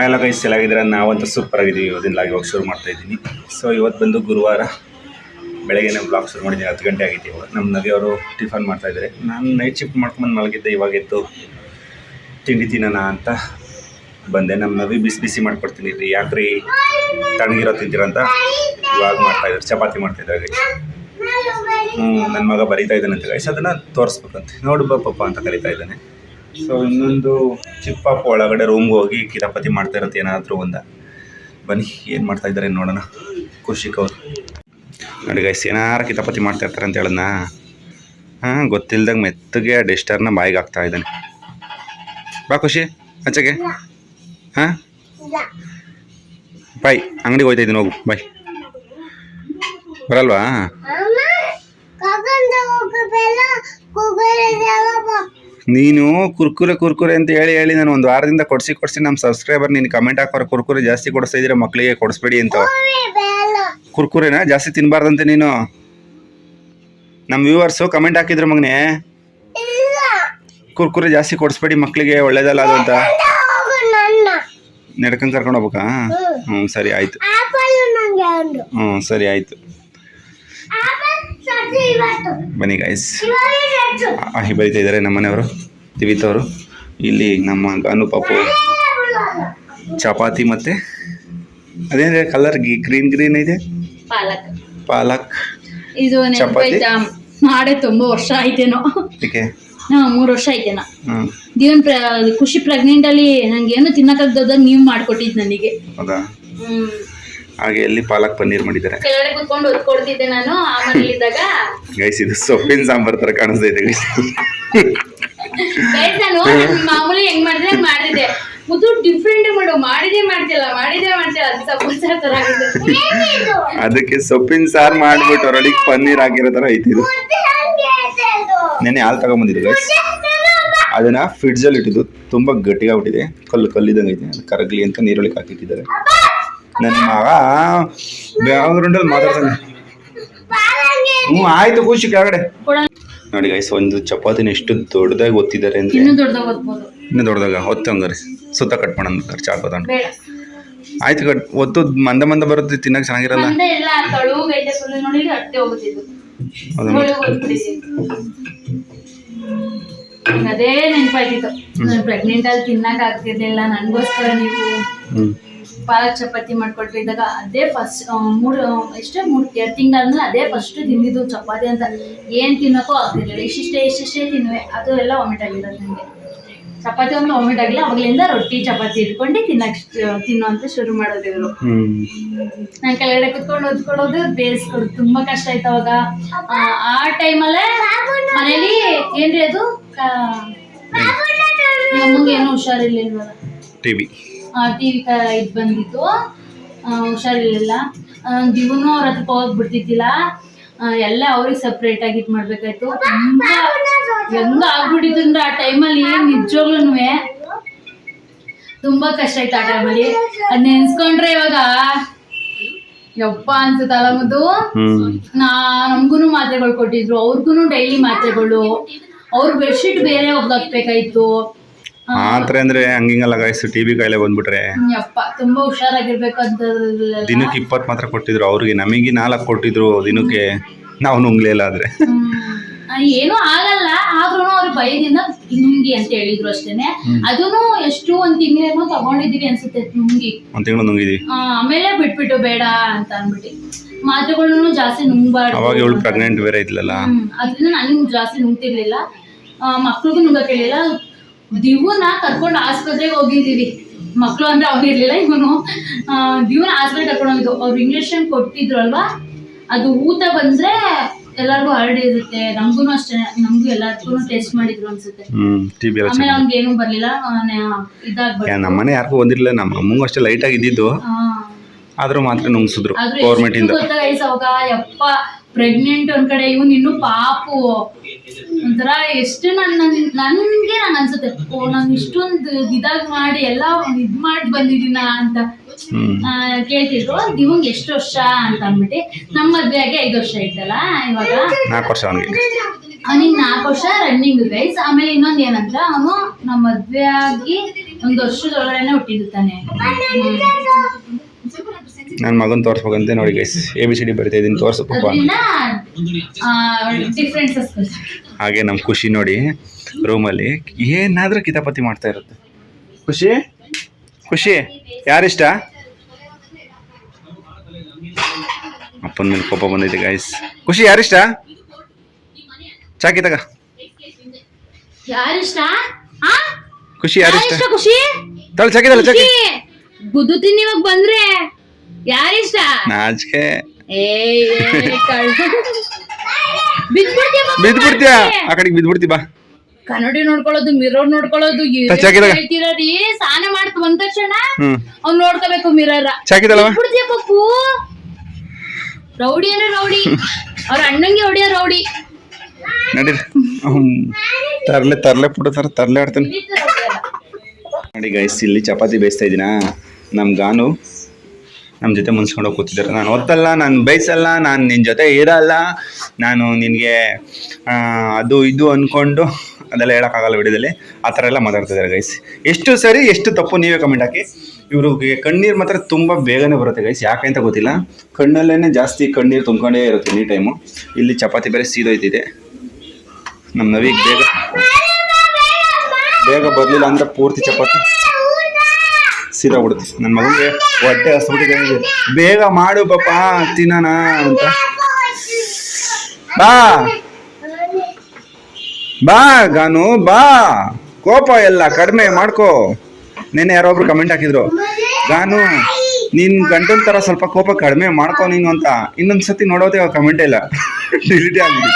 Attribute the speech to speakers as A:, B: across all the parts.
A: ಎಲ್ಲ ಗೈಸ್ ಚೆನ್ನಾಗಿದ್ದೀರ ನಾವಂತೂ ಸೂಪರ್ ಆಗಿದ್ದೀವಿ. ಇವತ್ತಿನ ಇವಾಗ ಶುರು ಮಾಡ್ತಾ ಇದ್ದೀನಿ. ಸೊ ಇವತ್ತು ಬಂದು ಗುರುವಾರ ಬೆಳಗ್ಗೆ ಬ್ಲಾಗ್ ಶುರು ಮಾಡಿದ್ದೀನಿ. ಹತ್ತು ಗಂಟೆ ಆಗಿತ್ತು ಇವಾಗ. ನಮ್ಮ ನದಿಯವರು ಟಿಫನ್ ಮಾಡ್ತಾ ಇದ್ದಾರೆ. ನಾನು ನೈಟ್ ಶಿಫ್ಟ್ ಮಾಡ್ಕೊಂಡು ಮಲಗಿದ್ದೆ. ಇವಾಗ ಎದ್ದು ತಿಂಡಿ ತಿನ್ನೋಣ ಅಂತ ಬಂದೆ. ನಮ್ಮ ನವಿ ಬಿಸಿ ಬಿಸಿ ಮಾಡ್ಕೊಡ್ತೀನಿ. ರೀ ಯಾಕ್ರಿ ತಣ್ಣಗಿರೋ ತಿಂತೀರಂತ ಇವಾಗ ಮಾಡ್ತಾ ಇದ್ದಾರೆ. ಚಪಾತಿ ಮಾಡ್ತಾ ಇದ್ದಾರೆ ಗೈಸ್ ಹ್ಞೂ ನನ್ನ ಮಗ ಬರೀತಾ ಇದ್ದಾನಂತೆ ಗೈಸ್ ಅದನ್ನು ತೋರಿಸ್ಬೇಕಂತೆ. ನೋಡು ಬಾ ಪಪ್ಪ ಅಂತ ಕರಿತಾ ಇದ್ದಾನೆ. ಸೊ ಇನ್ನೊಂದು ಚಿಕ್ಕ ಪಾಪ ಒಳಗಡೆ ರೂಮ್ಗೆ ಹೋಗಿ ಕಿತಾಪತಿ ಮಾಡ್ತಾ ಇರುತ್ತೆ ಏನಾದರೂ ಒಂದ. ಬನ್ನಿ, ಏನು ಮಾಡ್ತಾ ಇದ್ದಾರೆ ನೋಡೋಣ. ಖುಷಿ ಕೌರ್ ನೋಡಿ ಗೈಸ್ ಏನಾರು ಕಿತಾಪತಿ ಮಾಡ್ತಾ ಇರ್ತಾರೆ ಅಂತ ಹೇಳೋಣ ಹಾಂ, ಗೊತ್ತಿಲ್ದಂಗೆ ಮೆತ್ತಗೆ ಆ ನ ಬಾಯಿಗೆ ಹಾಕ್ತಾ ಇದ್ದಾನೆ. ಬಾ ಖುಷಿ ಆಚೆಗೆ. ಹಾಂ? ಬಾಯ್, ಅಂಗಡಿಗೆ ಹೋಯ್ತಾ ಇದ್ದೀನಿ, ಹೋಗು, ಬಾಯ್. ಬರಲ್ವಾ? ನೀನು ಕುರ್ಕುರೆ ಕುರ್ಕುರೆ ಅಂತ ಹೇಳಿ ಹೇಳಿ ನಾನು ಒಂದು ವಾರದಿಂದ ಕೊಡಿಸಿ ಕೊಡಿಸಿ ನಮ್ಮ ಸಬ್ಸ್ಕ್ರೈಬರ್ ನೀನು ಕಮೆಂಟ್ ಹಾಕೋರು ಕುರ್ಕುರೆ ಜಾಸ್ತಿ ಕೊಡಿಸ್ತಾ ಇದ್ದೀರಾ ಮಕ್ಕಳಿಗೆ ಕೊಡಿಸ್ಬೇಡಿ ಅಂತ. ಕುರ್ಕುರೆನ? ಜಾಸ್ತಿ ತಿನ್ನಬಾರ್ದಂತೆ ನೀನು. ನಮ್ಮ ವ್ಯೂವರ್ಸು ಕಮೆಂಟ್ ಹಾಕಿದ್ರು ಮಗನೇ. ಕುರ್ಕುರೆ ಜಾಸ್ತಿ ಕೊಡಿಸ್ಬೇಡಿ ಮಕ್ಕಳಿಗೆ ಒಳ್ಳೇದಲ್ಲ ಅದು ಅಂತ. ನಡ್ಕೊಂಡು ಕರ್ಕೊಂಡು ಹೋಗ್ಬೇಕಾ? ಹ್ಞೂ ಸರಿ ಆಯಿತು. ಹ್ಞೂ ಸರಿ ಆಯಿತು. ಬನ್ನಿ ಗೈಸ್ ಆಹಿ ಬರೀತಾ ಇದ್ದಾರೆ ನಮ್ಮ ಮನೆಯವರು ದಿವಿತ್ ಅವರು. ಇಲ್ಲಿ ನಮ್ಮ ಗಾನು ಪಾಪು ಚಪಾತಿ ಮತ್ತು ಅದೇನಿದೆ ಕಲರ್ ಗ್ರೀನ್ ಗ್ರೀನ್ ಇದೆ?
B: ಪಾಲಕ್.
A: ಪಾಲಕ್.
B: ಇದು
A: ಚಪಾತಿ?
B: ಮಾಡೇ ತುಂಬಾ ವರ್ಷ ಆಯ್ತೇನೋ.
A: ಏಕೆ
B: ಹಾಂ ಮೂರ್ ವರ್ಷ ಆಯ್ತೇನೋ. ದಿವನ್ ಪ್ರ ಖುಷಿ ಪ್ರೆಗ್ನೆಂಟ್ ಅಲ್ಲಿ ನಂಗೆ ಏನು ತಿನ್ನಕ್ಕಾಗ್ದಾಗ ನೀವ್ ಮಾಡ್ಕೊಟ್ಟಿದ್ ನನಗೆ.
A: ಹೌದಾ? ಹಾಗೆ ಅಲ್ಲಿ ಪಾಲಕ್ ಪನ್ನೀರ್ ಮಾಡಿದ್ದಾರೆ.
B: ಕೆಳಗಡೆ ಕುತ್ಕೊಂಡು ಓದ್ಕೊಡ್ತಿದ್ದೆ ನಾನು ಆ ಮನೇಲಿದ್ದಾಗ.
A: ಗೈಸ್ ಇದು ಸೊಪ್ಪಿನ ಸಾಂಬಾರ್ ತರ ಕಾಣಿಸ್ತಾ ಇದೆ ಗೈಸ್
B: Guys, ನಾನು ನನ್ ಮಾಮೂಲಿ ಹೆಂಗ್ ಮಾಡಿದ್ರೆ ಹಂಗ್ ಮಾಡಿದ್ದೆ ಮುದ್ದು ಡಿಫ್ರೆಂಟ್ ಮಾಡು ಮಾಡಿದೇ ಮಾಡ್ತಿಲ್ಲ ಮಾಡಿದೇ ಮಾಡ್ತಿಲ್ಲ ಅದು ಸ್ವಲ್ಪ ತರ ಆಗಿದೆ.
A: ಅದಕ್ಕೆ ಸೊಪ್ಪಿನ ಸಾರ್ ಮಾಡ್ಬಿಟ್ಟು ಹೊರಡಿಗೆ ಪನ್ನೀರ್ ಹಾಕಿರೋ ತರ ಐತಿ ಇದು. ನೆನ್ನೆ ಹಾಲು ತಗೊಂಬಂದಿದ್ದು ಗೈಸ್ ಅದನ್ನ ಫ್ರಿಡ್ಜಲ್ಲಿ ಇಟ್ಟಿದ್ದು ತುಂಬಾ ಗಟ್ಟಿಗಾಗ್ಬಿಟ್ಟಿದೆ ಕಲ್ಲು ಕಲ್ಲಿದಂಗೆ ಐತೆ ಕರಗ್ಲಿ ಅಂತ ನೀರೊಳಗೆ ಹಾಕಿಟ್ಟಿದ್ದಾರೆ. ನನ್ನ ಮಗ ಬ್ಯಾಗ್ರೌಂಡಲ್ಲಿ ಮಾತಾಡ್ತಾನೆ. ಹ್ಞೂ ಆಯ್ತು ಖುಷಿ ಕೆಳಗಡೆ. ನೋಡಿ ಗೈಸ್ ಒಂದು ಚಪಾತಿನ ಎಷ್ಟು ದೊಡ್ಡದಾಗಿ ಒತ್ತಿದ್ದಾರೆ ಅಂದ್ರೆ
B: ಇನ್ನೂ ದೊಡ್ಡದಾಗ
A: ಹಂಗಾರೆ. ಸುತ್ತ ಕಟ್ ಮಾಡೋಣ ಚಾಕು ತಗೊಂಡು ಆಯ್ತು ಕಟ್ ಒತ್ತು ಮಂದ ಮಂದ ಬರುತ್ತೆ ತಿನ್ನಕ್ಕೆ ಚೆನ್ನಾಗಿರಲ್ಲ.
B: ಅದೇ ನೆನಪಾಯ್ತಿತ್ತು. ನಾನು ಪ್ರೆಗ್ನೆಂಟ್ ಅಲ್ಲಿ ತಿನ್ನಕ್ ಆಗ್ತಿರ್ಲಿಲ್ಲ ನನ್ಗೋಸ್ಕರ ನೀವು ಪಾಲಕ್ ಚಪಾತಿ ಮಾಡ್ಕೊಟ್ಟಿದ್ದಾಗ ಅದೇ ಫಸ್ಟ್ ಮೂರು ಎಷ್ಟೇ ಮೂರು ಎರಡು ತಿಂಗಳಾದ್ಮೇಲೆ ಅದೇ ಫಸ್ಟ್ ತಿಂದಿದ್ದು ಚಪಾತಿ ಅಂತ. ಏನು ತಿನ್ನೋಕ್ಕೂ ಆಗ್ತಿರ್ಲಿಲ್ಲ. ಇಷ್ಟಿಷ್ಟೇ ಇಷ್ಟಿಷ್ಟೇ ತಿನ್ನುವೆ. ಅದು ಎಲ್ಲ ವಾಮಿಟ್ ಆಗಿರೋದು ನನಗೆ ಚಪಾತಿ ಒಂದು ವಾಮಿಟ್ ಆಗಿಲ್ಲ. ಅವಾಗಲಿಂದ ರೊಟ್ಟಿ ಚಪಾತಿ ಇಟ್ಕೊಂಡು ತಿನ್ನಕ್ ತಿನ್ನುವಂತ ಶುರು ಮಾಡೋದು ಇವರು. ನಾನು ಕೆಳಗಡೆ ಕುತ್ಕೊಂಡು ಓದ್ಕೊಳ್ಳೋದು ಬೇಯಿಸ್ಕೊಡು ತುಂಬಾ ಕಷ್ಟ ಆಯ್ತು ಅವಾಗ. ಆ, ಟೈಮಲ್ಲೇ ಮನೇಲಿ ಏನ್ರಿ ಅದು? ನಮಗೆ ಏನೋ ಹುಷಾರಿರ್ಲಿಲ್ವಲ್ಲ.
A: ಟಿ ವಿ
B: ಟಿ ವಿ ಇದು ಬಂದಿತ್ತು. ಹುಷಾರಿರ್ಲಿಲ್ಲ. ದಿವನು ಅವ್ರ ಹತ್ರ ಹೋಗ್ಬಿಡ್ತಿದ್ದಿಲ್ಲ. ಎಲ್ಲ ಅವ್ರಿಗೆ ಸಪ್ರೇಟ್ ಆಗಿ ಇದು ಮಾಡ್ಬೇಕಾಯ್ತು. ತುಂಬಾ ಹೆಂಗ ಆಗ್ಬಿಟ್ಟಿತ್ತು ಅಂದ್ರೆ ಆ ಟೈಮಲ್ಲಿ ನಿಜವಾಗ್ಲೂ ತುಂಬಾ ಕಷ್ಟ ಆಯ್ತು ಆ ಟೈಮಲ್ಲಿ ಅದ್ ನೆನ್ಸ್ಕೊಂಡ್ರೆ ಇವಾಗ ಯಪ್ಪ ಅನ್ಸುತ್ತಲ್ಲ ಮುದ್ದು? ನಾ ನಮ್ಗೂನು ಮಾತ್ರೆಗಳು ಕೊಟ್ಟಿದ್ರು. ಅವ್ರಿಗೂ ಡೈಲಿ ಮಾತ್ರೆಗಳು. ಅವ್ರ ಬೆಡ್ಶೀಟ್ ಬೇರೆ ಒಬ್ಬ ಹಾಕ್ಬೇಕಾಯ್ತು ಆ,
A: ಮಾತ್ರೆ ಅಂದ್ರೆ ಹಂಗಿಂಗಲ್ಲ ಗಾಯ್ಸು ಟಿ ವಿ ಕಾಯಿಲೆ ಬಂದ್ಬಿಟ್ರೆ.
B: ಯಪ್ಪ ತುಂಬಾ ಹುಷಾರಾಗಿರ್ಬೇಕು ಅಂತ
A: ದಿನಕ್ಕೆ ಇಪ್ಪತ್ತು ಮಾತ್ರ ಕೊಟ್ಟಿದ್ರು ಅವ್ರಿಗೆ ನಮಗೆ ನಾಲ್ಕು ಕೊಟ್ಟಿದ್ರು ದಿನಕ್ಕೆ. ನಾವು ನುಂಗ್ಲಿಲ್ಲ ಆದ್ರೆ.
B: ಏನೂ ಆಗಲ್ಲ ಆದ್ರೂ ಅವ್ರ ಭಯದಿಂದ ನುಂಗಿ ಅಂತ ಹೇಳಿದ್ರು ಅಷ್ಟೇನೆ. ಅದೂನು ಎಷ್ಟು ಒಂದ್ ತಿಂಗಳೇನೋ ತಗೊಂಡಿದೀವಿ ಅನ್ಸುತ್ತೆ ನುಂಗಿ.
A: ಒಂದ್ ತಿಂಗಳು ನುಂಗಿದ್ವಿ.
B: ಆಮೇಲೆ ಬಿಟ್ಬಿಟ್ಟು ಬೇಡ ಅಂತ ಅನ್ಬಿಟ್ಟು ಮಾತ್ರೆಗಳನ್ನು ಜಾಸ್ತಿ ನುಂಗ್ಬಾರ್ದು.
A: ಅವಾಗ ಇವಳು ಪ್ರೆಗ್ನೆಂಟ್ ಬೇರೆ ಇದ್ಲಲ್ಲ.
B: ಅದ್ರಿಂದ ಅದರಿಂದ ನನಗೆ ಜಾಸ್ತಿ ನುಂಗ್ತಿರ್ಲಿಲ್ಲ. ಮಕ್ಳಿಗೂ ನುಂಗಕ್ಕೆ ಹೇಳಿಲ್ಲ. ದಿವ್ನ ಕರ್ಕೊಂಡು ಆಸ್ಪತ್ರೆಗೆ ಹೋಗಿದ್ದೀವಿ. ಮಕ್ಳು ಅಂದ್ರೆ ಅವ್ರಿರ್ಲಿಲ್ಲ ಇವನು. ದಿವ್ನ ಆಸ್ಪತ್ರೆ ಕರ್ಕೊಂಡು ಹೋಗಿದ್ದು. ಅವ್ರು ಇಂಜೆಕ್ಷನ್ ಕೊಟ್ಟಿದ್ರು ಅಲ್ವಾ? ಅದು ಊತ ಬಂದ್ರೆ ಎಲ್ಲರಿಗೂ ಹರಡಿರುತ್ತೆ ನಮಗೂ ಅಷ್ಟೇ. ನಮಗೂ ಎಲ್ಲರಿಗೂ ಟೆಸ್ಟ್ ಮಾಡಿದ್ರು ಅನ್ಸುತ್ತೆ. ಆಮೇಲೆ ಅವ್ನಿಗೆ ಏನು ಬರ್ಲಿಲ್ಲ. ಇದಾಗ್ಬಾರ್ದು
A: ನಮ್ಮನೆ ಯಾರಿಗೂ ಬಂದಿರಲಿಲ್ಲ. ನಮ್ಮ ಅಮ್ಮಗೂ ಅಷ್ಟೇ ಲೈಟಾಗಿ ಇದ್ದಿದ್ದು. ಆದ್ರೂ ಮಾತ್ರ ನುಂಗ್ಸಿದ್ರು ಗೌರ್ಮೆಂಟ್ ಇಂದ.
B: ಯಪ್ಪ ಪ್ರೆಗ್ನೆಂಟ್ ಒಂದ್ ಕಡೆ. ಇವ್ನು ಇನ್ನು ಪಾಪು. ಒಂಥರ ಎಷ್ಟು ನನ್ನ ನನ್- ನನ್ಗೆ ನಂಗೆ ಅನ್ಸುತ್ತೆ ಓ ನಾನು ಇಷ್ಟೊಂದು ಇದಾಗ್ ಮಾಡಿ ಎಲ್ಲ ಇದ್ ಮಾಡಿ ಬಂದಿದ್ದೀನ ಅಂತ. ಕೇಳ್ತಿದ್ರು ದಿವಂಗ್ ಎಷ್ಟು ವರ್ಷ ಅಂತ ಅಂದ್ಬಿಟ್ಟು ನಮ್ಮ ಮದ್ವೆ ಆಗಿ ಐದು ವರ್ಷ ಇತ್ತಲ್ಲ ಇವಾಗ
A: ನಾಲ್ಕು ವರ್ಷ ಅವನಿಗೆ.
B: ಅವನಿಗೆ ನಾಲ್ಕು ವರ್ಷ ರನ್ನಿಂಗ್ ಗೈಸ್ ಆಮೇಲೆ ಇನ್ನೊಂದು ಏನಂದ್ರೆ ಅವನು ನಮ್ಮ ಮದ್ವೆ ಆಗಿ ಒಂದು ವರ್ಷದೊಳಗಡೆನೆ ಹುಟ್ಟಿದ್ದು ತಾನೆ.
A: ನನ್ನ ಮಗನ ತೋರಿಸ್ಬೇಕಂತೆ ನೋಡಿ guys A B C D ಬರಿತಾ ಇದ್ದೀನಿ ತೋರಿಸು
B: ಪಪ್ಪ
A: ಹಾಗೆ ನಮ್ಮ ಖುಷಿ ನೋಡಿ ರೂಮಲ್ಲಿ ಏನಾದರೂ ಕಿತಾಪತಿ ಮಾಡ್ತಾ ಇರುತ್ತೆ. ಖುಷಿ? ಖುಷಿ? ಯಾರಿಷ್ಟ? ಅಪ್ಪನ ಮೇಲೆ ಕೋಪ ಬಂದೈತೆ ಗೈಸ್ ಖುಷಿ ಯಾರಿಷ್ಟ? ಚಾಕಿ ತಗ? ಖುಷಿ ಯಾರಿಷ್ಟ?
B: ಖುಷಿ?
A: ತಳ ಚಾಕಿದಲ್ಲ ಚಾಕಿ
B: ಗುದ್ದು ಇವಾಗ ಬಂದ್ರೆ. ಯಾರಿಷ್ಟ?
A: ನಾಚಿಕೆ.
B: ಬಿದ್ಬಿಡ್ತೀಯ
A: ಆ ಕಡೆಗೆ ಬಿದ್ಬಿಡ್ತಿ ಬಾ.
B: ಕನ್ನಡಿ ನೋಡ್ಕೊಳ್ಳೋದು ಮಿರರ್ ನೋಡ್ಕೊಳ್ಳೋದು. ಹೇಳ್ತೀರಿ ಸ್ನಾನ ಮಾಡ್ತು ಬಂದ ತಕ್ಷಣ ಅವ್ನ್ ನೋಡ್ಕೋಬೇಕು ಮಿರರ್. ಬಿಡ್ತೀಯ ಪಪ್ಪು ರೌಡಿ ಅಂದ್ರೆ ರೌಡಿ. ಅವ್ರ ಅಣ್ಣಂಗೆ ಹೊಡಿಯ ರೌಡಿ.
A: ನಡೀರಿ. ತರ್ಲೆ ತರ್ಲೆ ಪುಟ ತರ ತರ್ಲೆ ಆಡ್ತೀನಿ. ನೋಡಿ ಗೈಸ್ ಇಲ್ಲಿ ಚಪಾತಿ ಬೇಯಿಸ್ತಾ ಇದ್ದೀನಾ? ನಮ್ಮ ಗಾನು ನಮ್ಮ ಜೊತೆ ಮುನ್ಸ್ಕೊಂಡು ಕೂತಿದ್ದಾರೆ. ನಾನು ಒತ್ತಲ್ಲ, ನಾನು ಬಯಸಲ್ಲ ನಾನು ನಿನ್ನ ಜೊತೆ ಇರಲ್ಲ. ನಾನು ನಿನಗೆ ಅದು ಇದು ಅಂದ್ಕೊಂಡು ಅದೆಲ್ಲ ಹೇಳೋಕ್ಕಾಗಲ್ಲ ವಿಡಿಯೋದಲ್ಲಿ. ಆ ಥರ ಎಲ್ಲ ಮಾತಾಡ್ತಿದ್ದಾರೆ ಗೈಸ್ ಎಷ್ಟು ಸರಿ, ಎಷ್ಟು ತಪ್ಪು ನೀವೇ ಕಮೆಂಟ್ ಹಾಕಿ. ಇವ್ರಿಗೆ ಕಣ್ಣೀರು ಮಾತ್ರ ತುಂಬ ಬೇಗನೆ ಬರುತ್ತೆ ಗೈಸ್ ಯಾಕೆ ಅಂತ ಗೊತ್ತಿಲ್ಲ. ಕಣ್ಣಲ್ಲೇ ಜಾಸ್ತಿ ಕಣ್ಣೀರು ತುಂಬ್ಕೊಂಡೇ ಇರುತ್ತೆ ಎನಿ ಟೈಮು ಇಲ್ಲಿ ಚಪಾತಿ ಬೇರೆ ಸೀದೋಯ್ತಿದೆ. ನಮ್ಮ ನವಿಗೆ ಬೇಗ ಬೇಗ ಬರಲಿಲ್ಲ ಅಂತ ಪೂರ್ತಿ ಚಪಾತಿ. ಸೀದಾ ಬಿಡುತ್ತೆ ನನ್ನ ಮಗನಿಗೆ ಹೊಟ್ಟೆ ಹಸ್ಬಿಟ್ಟಿದೆ ಬೇಗ ಮಾಡು ಪಾಪ ತಿನ್ನೋಣ ಅಂತ. ಬಾ. ಬಾ ಗಾನು, ಬಾ. ಕೋಪ ಎಲ್ಲ ಕಡಿಮೆ ಮಾಡ್ಕೋ. ನೆನ್ನೆ ಯಾರೊಬ್ರು ಕಮೆಂಟ್ ಹಾಕಿದ್ರು, ಗಾನು, ನೀನ್ ಗಂಟನ್ ತರ ಸ್ವಲ್ಪ ಕೋಪ ಕಡಿಮೆ ಮಾಡ್ಕೋ ನೀನು ಅಂತ. ಇನ್ನೊಂದ್ ಸತಿ ನೋಡೋದೇ ಕಮೆಂಟ್ ಇಲ್ಲ ಡಿಲೀಟ್ ಆಗ್ಬಿಡಿ.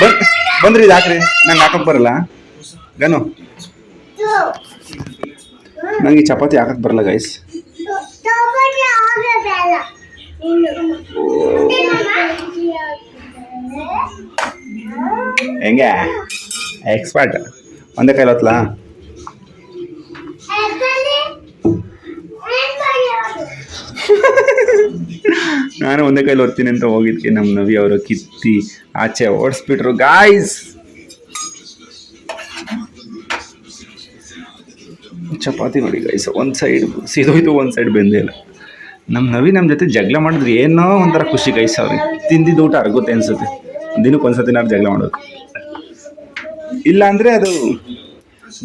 A: ಬಂದ್ ಬಂದ್ರಿ ಇದು ಹಾಕ್ರಿ. ನಂಗೆ ಹಾಕಕ್ ಬರಲ್ಲ. ಗನು. ನಂಗೆ ಈ ಚಪಾತಿ ಹಾಕಕ್ ಬರಲ್ಲ ಗೈಸ್ ಹೆಂಗೆ? ಎಕ್ಸ್ಪರ್ಟ್ ಒಂದೇ ಕೈಲಿ ಹೊತ್ಲಾ? ನಾನು ಒಂದೇ ಕೈಲಿ ಹೊರ್ತೀನಿ ಅಂತ ಹೋಗಿದ್ಕೆ ನಮ್ಮ ನವಿ ಅವರು ಕಿತ್ತಿ ಆಚೆ ಓಡಿಸ್ಬಿಟ್ರು ಗಾಯ್ಸ್ ಚಪಾತಿ ನೋಡಿ ಗೈಸ್ ಒಂದು ಸೈಡ್ ಸೀದೋಯ್ತು, ಒಂದು ಸೈಡ್ ಬೆಂದೇ ಇಲ್ಲ. ನಮ್ಮ ನವಿ ನಮ್ಮ ಜೊತೆ ಜಗಳ ಮಾಡಿದ್ರೆ ಏನೋ ಒಂಥರ ಖುಷಿ ಗೈಸ್ ಅವ್ರಿಗೆ. ತಿಂದಿದ್ದು ಊಟ ಅರಗುತ್ತೆ ಅನ್ಸುತ್ತೆ. ದಿನಕ್ಕೆ ಒಂದ್ಸತಿ ನಾವು ಜಗಳ ಮಾಡೋದು ಇಲ್ಲ ಅಂದರೆ ಅದು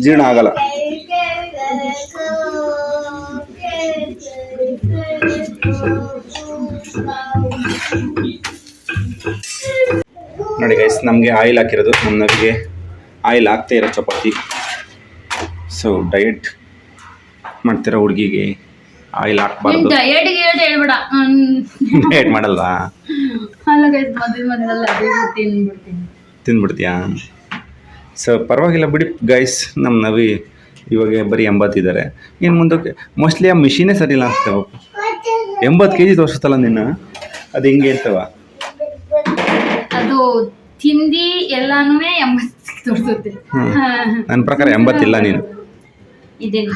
A: ಜೀರ್ಣ ಆಗಲ್ಲ. ನೋಡಿ ಗೈಸ್ ನಮಗೆ ಆಯಿಲ್ ಹಾಕಿರೋದು. ನಮ್ಮ ನವಿಗೆ ಆಯಿಲ್ ಹಾಕ್ತಾ ಇರೋ ಚಪಾತಿ. ಸೊ ಡಯಟ್ ಮಾಡ್ತಿರೋ ಹುಡುಗಿಗೆ? ಆಯಿಲ್ ಹಾಕ್ಬಾರ್ದು.
B: ಡಯಟ್ ಗಿಯಟ್ ಹೇಳ್ಬೇಡ.
A: ಡಯಟ್ ಮಾಡಲ್ವಾ?
B: ಅಲ್ಲ ಗೈಸ್ ಮದ್ವೆ ಮದ್ವೆಲ್ಲ ಅದೇ ತಿನ್ಬಿಡ್ತೀನಿ
A: ತಿಂದ್ಬಿಡ್ತೀಯಾ? ಸೊ ಪರವಾಗಿಲ್ಲ ಬಿಡಿ ಗೈಸ್ ನಮ್ಮ ನವಿ ಇವಾಗ ಬರೀ ಎಂಬತ್ತಿದ್ದಾರೆ. ಏನು ಮುಂದಕ್ಕೆ? ಮೋಸ್ಟ್ಲಿ ಆ ಮಿಷಿನೇ ಸರಿ ಇಲ್ಲ ಅನ್ಸುತ್ತೆ ಪಾಪ. ಎಂಬತ್ತು ಕೆ ಜಿ ತೋರಿಸುತ್ತಲ್ಲ ನಿನ್ನ? ಅದು ಹೆಂಗೆ ಇರ್ತವ?
B: ಅದು ತಿಂದಿ ಎಲ್ಲಾನು ಎಂಬತ್ತು ತೋರಿಸುತ್ತೆ.
A: ನನ್ನ ಪ್ರಕಾರ ಎಂಬತ್ತಿಲ್ಲ ನೀನು.
B: ಇದೇನಿ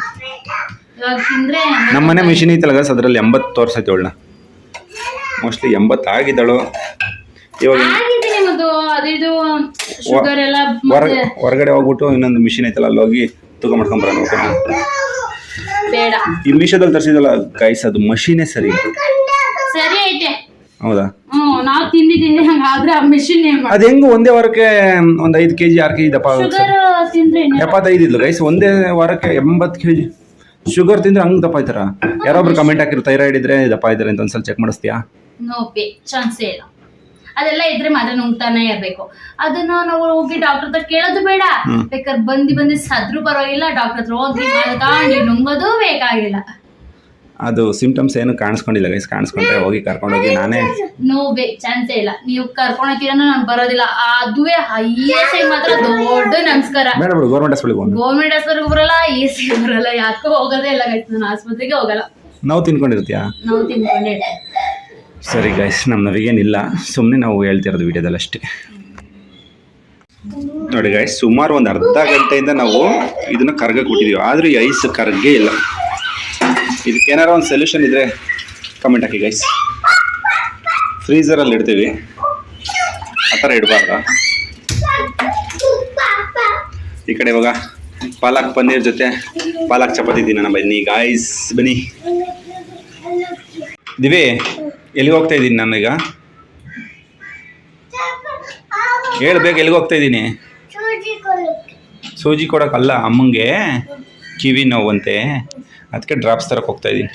B: ಇವಾಗ ತಿಂದ್ರೆ
A: ನಮ್ಮನೆ ಮಿಷಿನ್ ಐತಲ್ಲ ಗಸ್ ಅದರಲ್ಲಿ ಎಂಬತ್ತು ತೋರ್ಸೈತೆ ಅವಳನ್ನ ಮೋಸ್ಟ್ಲಿ ಎಂಬತ್ತು ಆಗಿದ್ದಾಳು ಇವಾಗ
B: ಆಗಿದೆ ಮತ್ತು ಅದು ಇದು ಶುಗರ್ ಎಲ್ಲ
A: ಹೊರ
B: ಮತ್ತೆ
A: ಹೊರಗಡೆ ಹೋಗ್ಬಿಟ್ಟು ಇನ್ನೊಂದು ಮಿಷಿನ್ ಐತಲ್ಲ ಅಲ್ಲಿ ಹೋಗಿ ತೂಕ ಮಾಡ್ಕೊಂಬರೋಣ ಓಕೆನಾ
B: ಬೇಡ.
A: ಈ ಮೀಶೋದಲ್ಲಿ ತರಿಸಿದಲ್ಲ ಗೈಸ್ ಅದು ಮಷೀನೇ ಸರಿ ಇಲ್ಲ.
B: ಸರಿ ಐತೆ.
A: ಹೌದಾ?
B: ನಾವ್ ತಿಂದಿದ್ದೀವಿ ತಿಂದಿ ಹಂಗಾದ್ರೆ ಆ ಮೆಷಿನ್ ಏನ್
A: ಅದು ಹೆಂಗು ಒಂದೇ ವಾರಕ್ಕೆ ಒಂದು ಐದು ಕೆಜಿ ಆರು ಕೆ ಜಿ ದಪ್ಪ ಆಗುತ್ತೆ.
B: ಶುಗರ್ ತಿಂದ್ರೆ?
A: ಎಪ್ಪತ್ತೈದು ಇದ್ಲು ಗೈಸ್ ಒಂದೇ ವಾರಕ್ಕೆ ಎಂಬತ್ತು ಕೆಜಿ. ಶುಗರ್ ತಿಂದ್ರೆ ಹಂಗೆ ದಪ್ಪ ಆಯ್ತಾರ? ಯಾರೊಬ್ರು ಕಮೆಂಟ್ ಹಾಕಿರು ಥೈರಾಯ್ಡ್ ಇದ್ರೆ ದಪ್ಪ ಇದ್ದಾರೆ ಅಂತ ಒಂದ್ಸಲ ಚೆಕ್ ಮಾಡಿಸ್ತೀಯಾ?
B: ನೋ ಪೇ ಚಾನ್ಸೇ ಇಲ್ಲ. ಅದೆಲ್ಲ ಇದ್ರೆ ಮಾತ್ರ ನುಂಗ್ತಾನೆ ಇರ್ಬೇಕು. ಅದನ್ನ ನಾವು ಹೋಗಿ ಡಾಕ್ಟರ್ ಹತ್ರ ಕೇಳೋದು ಬೇಡ. ಬೇಕಾದ್ರೆ ಬಂದಿ ಬಂದಿ ಸದ್ರು ಪರವಾಗಿಲ್ಲ ಡಾಕ್ಟರ್ ಹತ್ರ ಹೋಗಿ ಮಾಡ್ಕೊಂಡು ನುಂಗೋದು ಬೇಕಾಗಿಲ್ಲ.
A: ಅದು ಸಿಂಪ್ಟಮ್ಸ್ ಏನು ಕಾಣಿಸ್ಕೊಂಡಿಲ್ಲ ಗೈಸ್ ಕಾಣಿಸ್ಕೊಂಡ್ರೆ ಹೋಗಿ ಕರ್ಕೊಂಡೋಗಿ ನಾನೇ
B: ನೋ ಬೇ ಚಾನ್ಸೇ ಇಲ್ಲ. ನೀವು ಕರ್ಕೊಂಡೋಗ್ತೀರ ನಾನು ಬರೋದಿಲ್ಲ. ಅದುವೇ ಹೈಯೆಸ್ಟ್ ಮಾತ್ರ ದೊಡ್ಡ ನಮಸ್ಕಾರ.
A: ಬೇಡ ಬಿಡು ಗೌರ್ಮೆಂಟ್ ಹಾಸ್ಪಿಟ್ಲಿಗೆ ಹೋಗಿ
B: ಗೌರ್ಮೆಂಟ್ ಆಸ್ಪತ್ರೆಗೆ ಬರಲ್ಲ ಎ ಸಿ ಬರಲ್ಲ ಯಾಕೋ ಹೋಗೋದೇ ಇಲ್ಲ ಗೈಸ್ ನಾನು ಆಸ್ಪತ್ರೆಗೆ ಹೋಗಲ್ಲ.
A: ನಾವು ತಿನ್ಕೊಂಡಿರ್ತೀಯಾ?
B: ನಾವು ತಿನ್ಕೊಂಡೆ
A: ಸರಿ ಗೈಸ್ ನಮ್ಮ ನವಿಗೇನಿಲ್ಲ ಸುಮ್ಮನೆ ನಾವು ಹೇಳ್ತಿರೋದು ವಿಡಿಯೋದಲ್ಲಿ ಅಷ್ಟೇ. ನೋಡಿ ಗೈಸ್ ಸುಮಾರು ಒಂದು ಅರ್ಧ ಗಂಟೆಯಿಂದ ನಾವು ಇದನ್ನ ಕರ್ಗಕ್ಕೆ ಬಿಟ್ಟಿದ್ದೀವಿ ಆದರೂ ಐಸ್ ಕರ್ಗೇ ಇಲ್ಲ. ಇದಕ್ಕೆ ಏನಾರ ಒಂದು ಸೊಲ್ಯೂಷನ್ ಇದ್ರೆ ಕಮೆಂಟ್ ಹಾಕಿ ಗೈಸ್ ಫ್ರೀಸರಲ್ಲಿ ಇಡ್ತೀವಿ. ಆ ಥರ ಇಡಬಾರ್ದ. ಈ ಕಡೆ ಇವಾಗ ಪಾಲಕ್ ಪನ್ನೀರ್ ಜೊತೆ ಪಾಲಕ್ ಚಪಾತಿ ದಿನ ಬನ್ನಿ ಗಾಯ್ಸ್ ಬನ್ನಿ. ದಿವಿ ಎಲ್ಲಿಗೆ ಹೋಗ್ತಾ ಇದ್ದೀನಿ ನಾನೀಗ ಹೇಳ್ಬೇಕು ಎಲ್ಲಿಗೆ ಹೋಗ್ತಾ ಇದ್ದೀನಿ? ಸೂಜಿ ಕೊಡೋಕ್ಕಲ್ಲ ಅಮ್ಮಂಗೆ ಕಿವಿ ನೋವಂತೆ. ಅದಕ್ಕೆ ಡ್ರಾಪ್ಸ್ ತರಕ್ಕೆ ಹೋಗ್ತಾ ಇದ್ದೀನಿ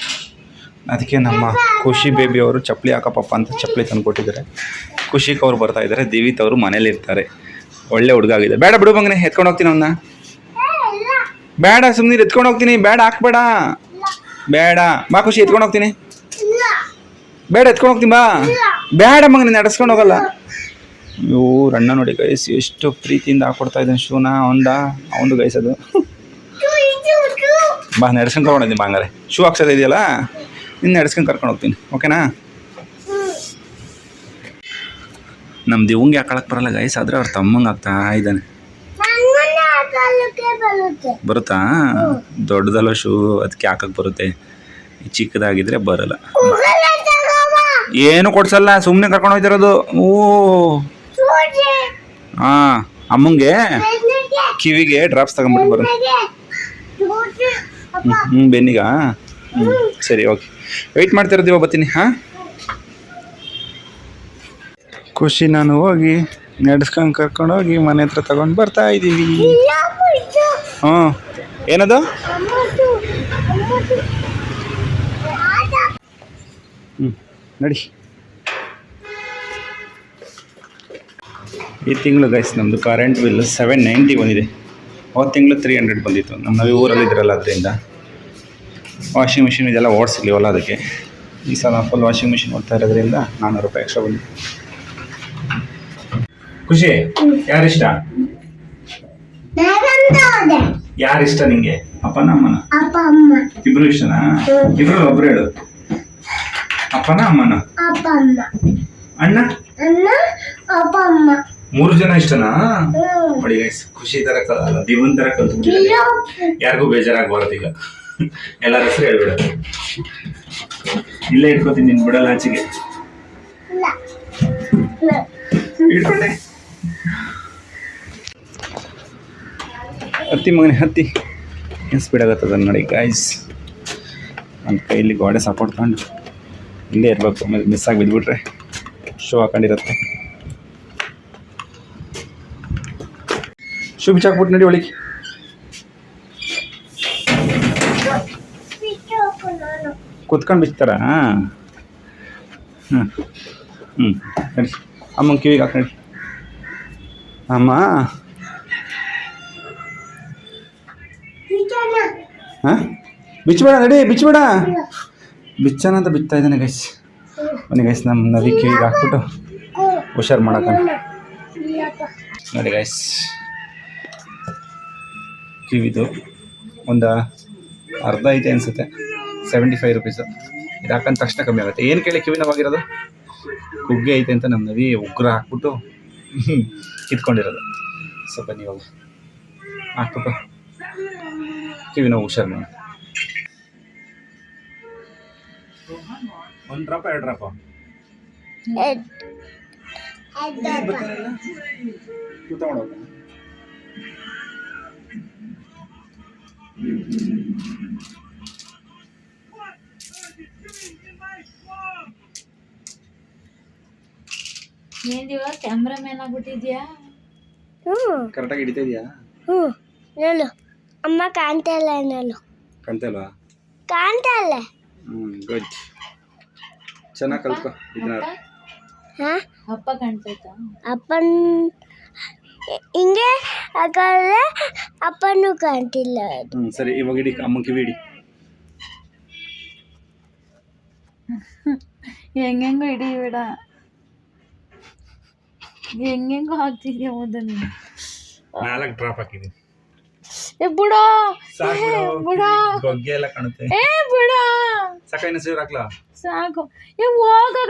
A: ಅದಕ್ಕೆ ನಮ್ಮ ಖುಷಿ ಬೇಬಿ ಅವರು ಚಪ್ಪಲಿ ಹಾಕಪ್ಪ ಅಂತ ಚಪ್ಪಲಿ ತಂದು ಕೊಟ್ಟಿದ್ದಾರೆ. ಖುಷಿಗೆ ಅವ್ರು ಬರ್ತಾ ಇದ್ದಾರೆ. ದಿವಿತ್ ಅವರು ಮನೇಲಿ ಇರ್ತಾರೆ. ಒಳ್ಳೆ ಹುಡುಗ ಆಗಿದೆ. ಬೇಡ ಬಿಡು ಬಂಗನೆ ಎತ್ಕೊಂಡು ಹೋಗ್ತೀನಿ ಅವನ್ನ ಬೇಡ ಸುಮ್ಮನೆ ಎತ್ಕೊಂಡು ಹೋಗ್ತೀನಿ. ಬೇಡ, ಹಾಕ್ಬೇಡ. ಬೇಡ. ಬಾ ಖುಷಿ, ಎತ್ಕೊಂಡು ಹೋಗ್ತೀನಿ. ಬೇಡ, ಎತ್ಕೊಂಡು ಹೋಗ್ತೀನಿ, ಬಾ. ಬೇಡ ಮಗನೇ, ನಡೆಸ್ಕೊಂಡು ಹೋಗಲ್ಲ. ಇವು ಅಣ್ಣ ನೋಡಿ ಗೈಸ್, ಎಷ್ಟು ಪ್ರೀತಿಯಿಂದ ಹಾಕೊಡ್ತಾ ಇದ್ದಾನೆ ಶೂನ, ಅವಂದ ಅವನು ಗೈಸ್ ಬಾ ನಡ್ಸ್ಕೊಂಡು ಕರ್ಕೊಂಡು ಬಾ ಹಂಗಾರೆ. ಶೂ ಹಾಕ್ಸೋದು ಇದೆಯಲ್ಲ? ನಿನ್ನ ನಡ್ಸ್ಕೊಂಡು ಕರ್ಕೊಂಡು ಹೋಗ್ತೀನಿ ಓಕೆನಾ ನಮ್ಮ ದಿವಂಗೆ ಹಾಕೊಳಕ್ಕೆ ಬರಲ್ಲ ಗೈಸ್ ಆದರೆ ಅವ್ರ ತಮ್ಮಂಗೆ ಆಗ್ತಾ ಇದ್ದಾನೆ. ಬರುತ್ತಾ. ದೊಡ್ಡದಲ್ಲ ಶೂ ಅದಕ್ಕೆ ಹಾಕಕ್ಕೆ ಬರುತ್ತೆ. ಚಿಕ್ಕದಾಗಿದ್ರೆ ಬರಲ್ಲ. ಏನು ಕೊಡ್ಸಲ್ಲ ಸುಮ್ಮನೆ ಕರ್ಕೊಂಡು ಹೋಗ್ತಿರೋದು ಓ. ಹಾಂ ಅಮ್ಮಂಗೆ ಕಿವಿಗೆ ಡ್ರಾಪ್ಸ್ ತಗೊಂಬಿಟ್ಟು ಬರೋದು ಹ್ಞೂ ಹ್ಞೂ ಬೆನ್ನಿಗ? ಹ್ಞೂ ಸರಿ ಓಕೆ ವೆಯ್ಟ್ ಮಾಡ್ತಿರೋದು ಇವಾಗ ಬರ್ತೀನಿ, ಹಾಂ? ಖುಷಿ, ನಾನು ಹೋಗಿ ನಡೆಸ್ಕೊಂಡು ಕರ್ಕೊಂಡು ಹೋಗಿ ಮನೆ ಹತ್ರ ತಗೊಂಡು ಬರ್ತಾ ಇದ್ದೀವಿ. ಹ್ಞೂ ಏನದು? ಹ್ಞೂ ನಡಿ. ಈ ತಿಂಗಳು ಗೈಸ್ ನಮ್ಮದು ಕರೆಂಟ್ ಬಿಲ್ ಸೆವೆನ್ ನೈಂಟಿ ಬಂದಿದೆ ಅವತ್ತು ತಿಂಗಳು ತ್ರೀ ಹಂಡ್ರೆಡ್ ಬಂದಿತ್ತು. ನಮ್ಮ ನಾವು ಊರಲ್ಲಿ ಇದ್ರಲ್ಲ ಅದರಿಂದ. ವಾಷಿಂಗ್ ಮಿಷಿನ್ ಇದೆಲ್ಲ ಓಡಿಸ್ಲಿವಲ್ಲ ಅದಕ್ಕೆ. ಈ ಸಲ ಫುಲ್ ವಾಷಿಂಗ್ ಮಿಷಿನ್ ಓಡ್ತಾ ಇರೋದ್ರಿಂದ ನಾನ್ನೂರು ರೂಪಾಯಿ ಎಕ್ಸ್ಟ್ರಾ ಬಂದಿ ಖುಷಿ? ಯಾರಿಷ್ಟ ಯಾರಿಷ್ಟ ನಿಂಗೆ? ಅಪ್ಪನ ಅಮ್ಮನ? ಇಬ್ರು ಇಷ್ಟನಾ? ಇಬ್ರು ಒಬ್ರು ಹೇಳು. ಅಪ್ಪನ ಅಮ್ಮನ? ಅಣ್ಣ?
C: ಅಣ್ಣ ಅಪ್ಪ ಅಮ್ಮ.
A: ಮೂರು ಜನ ಇಷ್ಟನಾ. ನೋಡಿ ಗೈಸ್ ಖುಷಿ ತರ ಕಲ ದಿವನ್ ತರ ಕಲ್ತು ಯಾರಿಗೂ ಬೇಜಾರಾಗಬಾರದು ಈಗ. ಎಲ್ಲರ ಹೆಸರು ಹೇಳ್ಬಿಡ. ಇಲ್ಲೇ ಇಟ್ಕೋತೀನಿ ನಿನ್ ಬಿಡಲ್ಲ ಆಚೆಗೆ.
C: ಇಲ್ಲ. ಇಲ್ಲ.
A: ಇಟ್ಕೊಂಡೆ. ಹತ್ತಿ ಮಗನೆ ಹತ್ತಿ. ಏನು ಸ್ಪೀಡ್ ಆಗತ್ತದ ನೋಡಿ ಗಾಯ್ಸ್ ನನ್ನ ಕೈಯಲ್ಲಿ ಗೋಡೆ ಸಪೋರ್ಟ್ ತಗೊಂಡು ಇಲ್ಲೇ ಇರಬೇಕು ಆಮೇಲೆ ಮಿಸ್ ಆಗಿ ಬಿದ್ಬಿಟ್ರೆ ಶೋ ಹಾಕೊಂಡಿರತ್ತೆ. ಶೂ ಬಿಚ್ಚಾಕ್ಬಿಟ್ಟು ನಡಿ ಒಳಗೆ. ಕುತ್ಕೊಂಡು ಬಿಚ್ತಾರ? ಹ್ಞೂ ಹ್ಞೂ ಅಮ್ಮನ ಕಿವಿಗೆ ಹಾಕಿ ನಡಿ. ಅಮ್ಮ. ಹಾಂ? ಬಿಚ್ಚಬೇಡ ನಡಿ, ಬಿಚ್ಚಬೇಡ. ಬಿಚ್ಚಾನ ಅಂತ ಬಿತ್ತಾ ಇದ್ದಾನೆ ಗೈಸ್ ಮನೆ ಗೈಸ್ ನಮ್ಮ ನದಿ ಕಿವಿಗೆ ಹಾಕ್ಬಿಟ್ಟು. ಹುಷಾರು ಮಾಡಕ್ಕ ನೋಡಿ ಗೈಸ್ ಕಿವಿದು ಒಂದು ಅರ್ಧ ಐತೆ ಅನಿಸುತ್ತೆ. ಸೆವೆಂಟಿ ಫೈವ್ ರುಪೀಸು ಇದು ಹಾಕಂದ ತಕ್ಷಣ ಕಮ್ಮಿ ಆಗುತ್ತೆ. ಏನು ಕೇಳಿ ಕಿವಿ ನೋವಾಗಿರೋದು? ಕುಗ್ಗೆ ಐತೆ ಅಂತ ನಮ್ಮ ನವಿ ಉಗ್ರ ಹಾಕ್ಬಿಟ್ಟು ಕಿತ್ಕೊಂಡಿರೋದು. ಸ್ವಲ್ಪ ನೀವು ಇವಾಗ ಹಾಕ್ಬಿಟ್ಟು ಕಿವಿ ನೋವು ಹುಷಾರು ಮಾಡಿ. ಒಂದು ಡ್ರಾಪ ಎರಡು ಡ್ರಾಪ
C: ಎಡ್-
B: ಏನಿವ ಕ್ಯಾಮ್ರಾಮ್ಯಾನ್ ಆಗ್ಬಿಟ್ಟಿದ್ಯಾ?
C: ಹ್ಮ್
A: ಕರೆಕ್ಟಾಗಿ ಹಿಡಿತಾ ಇದೆಯಾ?
C: ಹ್ಞೂ. ಅಮ್ಮ ಕಾಣ್ತಾ ಇಲ್ಲ
A: ಕಾಣ್ತಲ್ವಾ
C: ಕಾಣ್ತಾ ಇಲ್ಲ.
A: ಹ್ಞೂ ಗುಡ್ ಚೆನ್ನಾಗಿ ಕಲ್ತ್ಕೊ ಇದನ್ನ
C: ಹಾ?
B: ಅಪ್ಪ ಕಾಣ್ತೈತಾ
C: ಅಪ್ಪನ್ ಹಿಂಗೆ ಹಾಗಾದ್ರೆ ಅಪ್ಪನೂ ಕಾಣ್ತಿಲ್ಲ ಅದು.
A: ಹ್ಞೂ ಸರಿ ಇವಾಗ ಇಡಿ ಅಮ್ಮ ಕಿವಿ ಇಡಿ
B: ಹೆಂಗೆಂಗೋ ಹಿಡಿಬೇಡ ಹೆಂಗೆಂಗೋ ಹಾಕ್ತಿದ್ಯಾ ಓದ ನೀನು
A: ನಾಲ್ಕು ಡ್ರಾಪ್ ಹಾಕಿದ್ದೀನಿ
B: ಏ ಬಿಡೋ!
A: ಸಾಕು
B: ಏ, ಬಿಡೋ
A: ಗೊಗ್ಗೆ ಎಲ್ಲ ಕಾಣುತ್ತೆ.
B: ಏ ಬಿಡೋ!
A: ಸಕೈನ ಸೇವ್ ಸೇರ್ ಹಾಕ್ಲಾ?
B: ಸಾಕು. ಏ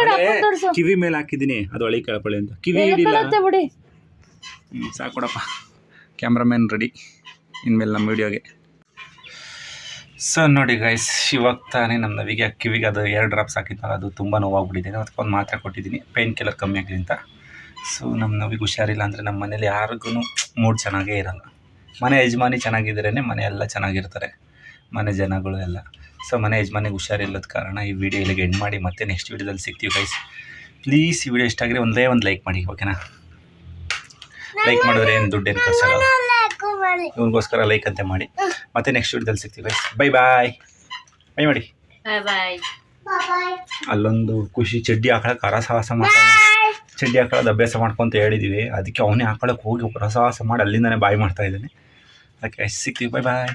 A: ಅದೇ
B: ಅಪ್ಪ ತೋರ್ಸು.
A: ಕಿವಿ ಮೇಲೆ ಹಾಕಿದ್ದೀನಿ ಅದು ಅಳಿ ಕೆಳಪಳೆ ಅಂತ. ಕಿವಿ
B: ಇಡಿಲ್ಲ
A: ಹಿಡಿಲ್ಲ
B: ಬಿಡಿ.
A: ಸಾಕು ಕೊಡಪ್ಪ. ಕ್ಯಾಮ್ರಾಮ್ಯಾನ್ ರೆಡಿ ಇನ್ಮೇಲೆ ನಮ್ಮ ವಿಡಿಯೋಗೆ ಸೊ ನೋಡಿ ಗೈಸ್ ಇವಾಗ ತಾನೇ ನಮ್ಮ ನವಿಗೆ, ಕಿವಿಗೆ ಅದು ಎರಡು ಡ್ರಾಪ್ಸ್ ಹಾಕಿದ್ನಲ್ಲ, ಅದು ತುಂಬ ಅದಕ್ಕೆ ಒಂದು ಮಾತ್ರೆ ಕೊಟ್ಟಿದ್ದೀನಿ. ಪೇನ್ ಕಿಲ್ಲರ್ ಕಮ್ಮಿ ಆಗಲಿ ಅಂತ. ಸೊ ನಮ್ಮ ನವಿಗೆ ಹುಷಾರಿಲ್ಲ ಅಂದರೆ ನಮ್ಮ ಮನೇಲಿ ಯಾರಿಗೂ ಮೂಡ್ ಚೆನ್ನಾಗೇ ಇರಲ್ಲ. ಮನೆ ಯಜಮಾನಿ ಚೆನ್ನಾಗಿದ್ರೇ ಮನೆ ಎಲ್ಲ ಚೆನ್ನಾಗಿರ್ತಾರೆ. ಮನೆ ಜನಗಳು ಎಲ್ಲ. ಸೊ ಮನೆ ಯಜಮಾನಿಗೆ ಹುಷಾರಿಲ್ಲದ ಕಾರಣ ಈ ವಿಡಿಯೋ ಇಲ್ಲಿಗೆ ಎಂಡ್ ಮಾಡಿ ಮತ್ತೆ ನೆಕ್ಸ್ಟ್ ವೀಡಿಯೋದಲ್ಲಿ ಸಿಗ್ತೀವಿ ಗೈಸ್ ಪ್ಲೀಸ್ ಈ ವಿಡಿಯೋ ಇಷ್ಟ ಆಗಿದ್ರೆ ಒಂದೇ ಒಂದು ಲೈಕ್ ಮಾಡಿ ಓಕೆನಾ ಲೈಕ್ ಮಾಡಿದ್ರೆ ಏನು ದುಡ್ಡೇನು ಖರ್ಚಾಗಲ್ಲ ಇವನಿಗೋಸ್ಕರ ಲೈಕ್ ಅಂತ ಮಾಡಿ. ಮತ್ತೆ ನೆಕ್ಸ್ಟ್ ವೀಡಿಯೋದಲ್ಲಿ ಸಿಗ್ತೀವಿ ಗೈಸ್ ಬೈ ಬಾಯ್ ಬೈ ಮಾಡಿ.
B: ಬಾಯ್ ಬಾಯ್
A: ಅಲ್ಲೊಂದು ಖುಷಿ ಚಡ್ಡಿ ಹಾಕೊಳಕ್ಕೆ ಅರಸಾಹಸ ಮಾಡ್ತಾನೆ ಚಡ್ಡಿ ಹಾಕೊಳ್ಳೋದು ಅಭ್ಯಾಸ ಮಾಡ್ಕೊಂತ ಹೇಳಿದ್ದೀವಿ ಅದಕ್ಕೆ ಅವನೇ ಹಾಕೊಳಕ್ಕೆ ಹೋಗಿ ಹರಸಾಹಸ ಮಾಡಿ ಅಲ್ಲಿಂದನೇ ಬಾಯ್ ಮಾಡ್ತಾ ಇದ್ದಾನೆ. ಅದಕ್ಕೆ ಸಿಗ್ತೀವಿ. Bye bye